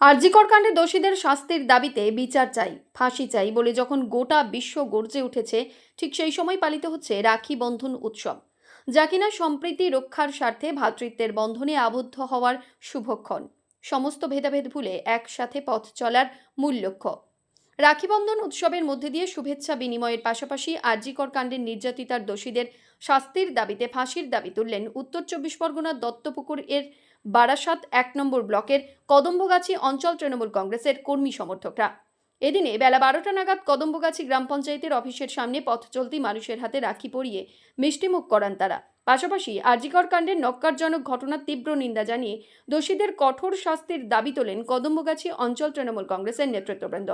আরজিকর কাণ্ডে দোষীদের শাস্তির দাবিতে বিচার চাই, ফাঁসি চাই বলে যখন গোটা বিশ্ব গর্জে উঠেছে, ঠিক সেই সময় পালিত হচ্ছে রাখি বন্ধন উৎসব। যা কিনা সম্প্রীতি রক্ষার স্বার্থে ভ্রাতৃত্বের বন্ধনে আবদ্ধ হওয়ার শুভক্ষণ। সমস্ত ভেদাভেদ ভুলে একসাথে পথ চলার মূল লক্ষ্য। রাখিবন্ধন উৎসবের মধ্যে দিয়ে শুভেচ্ছা বিনিময়ের পাশাপাশি আরজিকর কাণ্ডের নির্যাতিতার দোষীদের শাস্তির দাবিতে ফাঁসির দাবি তুললেন উত্তর চব্বিশ পরগনার দত্তপুকুর এর বারাসাত এক নম্বর ব্লকের কদম্বগাছি অঞ্চল তৃণমূল কংগ্রেসের কর্মী সমর্থকরা। এদিনে বেলা বারোটা নাগাদ কদম্বগাছি গ্রাম পঞ্চায়েতের অফিসের সামনে পথ চলতি মানুষের হাতে রাখি পরিয়ে মিষ্টিমুখ করান তারা। পাশাপাশি আরজিকর কাণ্ডের নক্কারজনক ঘটনার তীব্র নিন্দা জানিয়ে দোষীদের কঠোর শাস্তির দাবি তোলেন কদম্বগাছি অঞ্চল তৃণমূল কংগ্রেসের নেতৃত্ববৃন্দ।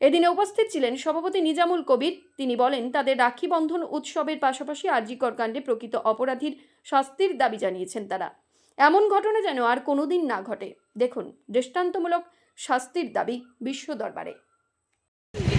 এদিনে উপস্থিত ছিলেন সভাপতি নিজামুল কবির। তিনি বলেন, তাদের রাখি বন্ধন উৎসবের পাশাপাশি আরজিকর কাণ্ডে প্রকৃত অপরাধীর শাস্তির দাবি জানিয়েছেন তারা। এমন ঘটনা যেন আর কোনোদিন না ঘটে। দেখুন, দৃষ্টান্তমূলক শাস্তির দাবি বিশ্ব দরবারে।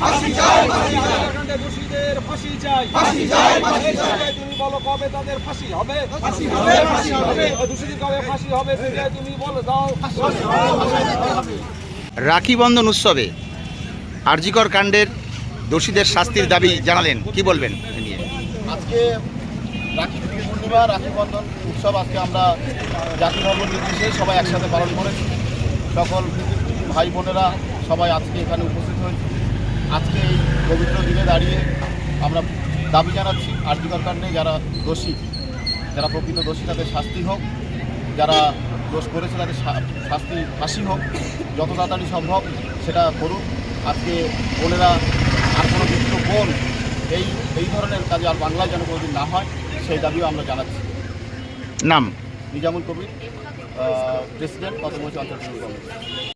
ফাঁসি চাই। হত্যাকাণ্ডে দোষীদের ফাঁসি চাই। এই জায়গায় তুমি বলো কবে তাদের ফাঁসি হবে? ফাঁসি হবে ফাঁসি হবে। দোষীদের কবে ফাঁসি হবে সেটাই তুমি বলো দাও। রাখি বন্ধন উৎসবে আরজিকর কাণ্ডের দোষীদের শাস্তির দাবি জানালেন। কি বলবেন আজকে রাখি পূর্ণিমা রাখি বন্ধন উৎসব আজকে আমরা জাতি ধর্ম নির্বিশেষে সবাই একসাথে পালন করেছি। সকল ভাই বোনেরা সবাই আজকে এখানে উপস্থিত হয়েছে। আজকে এই পবিত্র দিনে দাঁড়িয়ে আমরা দাবি জানাচ্ছি আর্থিকর কাণ্ডে যারা দোষী যারা প্রকৃত দোষী তাদের শাস্তি হোক যারা দোষ করেছে তাদের শাস্তি ফাঁসি হোক যত তাড়াতাড়ি সম্ভব সেটা করুক। আজকে বোনেরা আর কোনো দ্বিতীয় বোন এই এই ধরনের কাজে আর বাংলায় যেন কোনোদিন না হয় সেই দাবিও আমরা জানাচ্ছি। নাম? নিজামুল কবির প্রেসিডেন্ট কতমসি অঞ্চল কংগ্রেস.